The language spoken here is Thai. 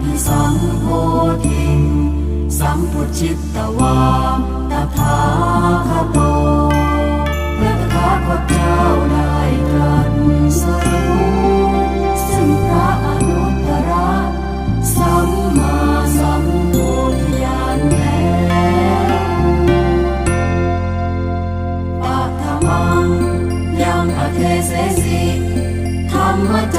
ภิสังโฆทิง สัมปุจิตตวามตถาคโตพระตถาคตเจ้าได้ตรัสรู้ซึ่งพระอนุตตรสัมมาสัมพุทธญาณแล้วปัตมังยังอเทเสสิธรรมจ